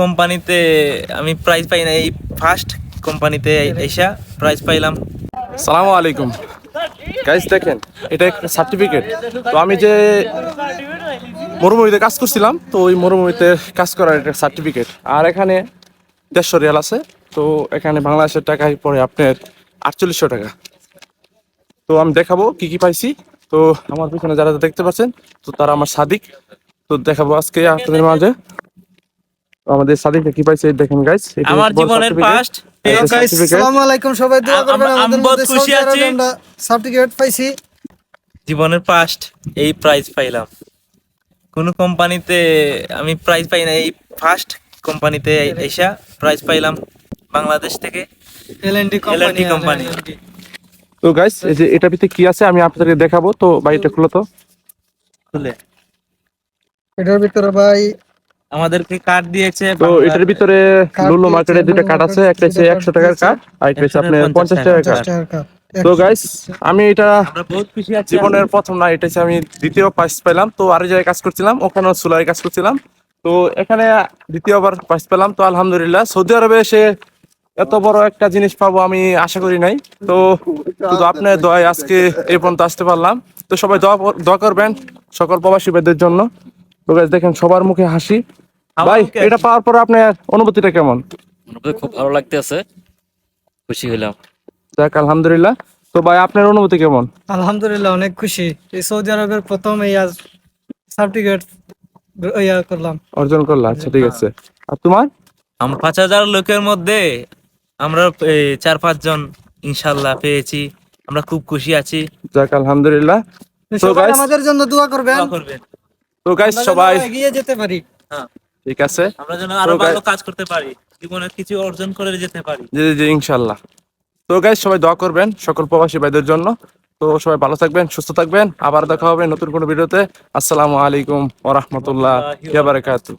কোম্পানিতে আমি প্রাইজ পাই না এই ফার্স্ট কোম্পানিতে এসা প্রাইজ পাইলাম। সালামু আলাইকুম। গাইস দেখেন এটা একটা সার্টিফিকেট তো আমি যে মরুভূমিতে কাজ করছিলাম তো ওই মরুভূমিতে কাজ করার একটা সার্টিফিকেট আর এখানে দেড়শো রিয়াল আছে তো এখানে বাংলাদেশের টাকায় পড়ে আপনার আটচল্লিশশো টাকা। তো আমি দেখাবো কি কি পাইছি। তো আমার পিছনে যারা দেখতে পাচ্ছেন তো তারা আমার সাদিক। তো দেখাবো আজকে আপনাদের মাঝে। আমাদের কি পাইছে দেখেন গাইস আমার জীবনের ফার্স্ট গাইস আসসালামু আলাইকুম সবাই দোয়া করবেন। আমাদের মধ্যে খুশি আছি। আমরা সার্টিফিকেট পাইছি। জীবনের ফার্স্ট এই প্রাইজ পাইলাম। কোন কোম্পানিতে আমি প্রাইজ পাই না এই ফার্স্ট কোম্পানিতে এসা প্রাইজ পাইলাম বাংলাদেশ থেকে। এলএনডি L&D কোম্পানি। তো গাইস এই যে এটার ভিতরে কি আছে আমি আপনাদেরকে দেখাবো। তো বাড়িটা খুলো তো। খুলে। এটার ভিতরে ভাই আমাদেরকে কার্ড দিয়েছে তো এটার ভিতরে লুলু দুইটা লুলু কার্ড আছে একটা হচ্ছে দুইটা একশো কার্ড টাকার কার্ড আর একটা হচ্ছে আপনার একশো পঞ্চাশ টাকার কার্ড তো গাইস আমি এটা জীবনের প্রথম না এটা আমি দ্বিতীয় পেলাম। তো আরও জায়গায় কাজ করছিলাম ওখানেও সোলারে কাজ করছিলাম। তো এখানে দ্বিতীয়বার প্রাইজ পেলাম। তো আলহামদুলিল্লাহ সৌদি আরবে এসে এত বড় একটা জিনিস পাবো আমি আশা করি নাই। তো শুধু আপনার দোয়ায় আজকে এই পর্যন্ত আসতে পারলাম। তো সবাই দোয়া দোয়া করবেন সকল প্রবাসী বেদের জন্য। তো দেখেন সবার মুখে হাসি। ভাই এটা পাওয়ার পর আপনার অনুভূতিটা কেমন? আমাদের খুব ভালো লাগতেছে। খুশি হইলাম। যাক আলহামদুলিল্লাহ। তো ভাই আপনার অনুভূতি কেমন? আলহামদুলিল্লাহ অনেক খুশি। এই সৌদি আরবের প্রথম এই আজ সার্টিফিকেট ইয়া করলাম। অর্জন করলা আচ্ছা ঠিক আছে। আর তোমার? আমরা পাঁচ হাজার লোকের মধ্যে আমরা এই, চার পাঁচজন ইনশাল্লাহ পেয়েছি। আমরা খুব খুশি আছি। যাক আলহামদুলিল্লাহ। তো সবাই guys- আমাদের জন্য দোয়া করবেন। দোয়া করবেন। তো গাইস সবাই এগিয়ে যেতে পারি। হ্যাঁ। ঠিক আছে? আমরা যেন আরও ভালো কাজ করতে পারি জীবনে কিছু অর্জন করে যেতে পারি। জি জি ইনশাআল্লাহ তো গাইস সবাই দোয়া করবেন সকল প্রবাসী ভাইদের জন্য। তো সবাই ভালো থাকবেন সুস্থ থাকবেন। আবার দেখা হবে নতুন কোনো ভিডিওতে। আসসালামু আলাইকুম ওয়া রাহমাতুল্লাহ ওয়া বারাকাতুহু।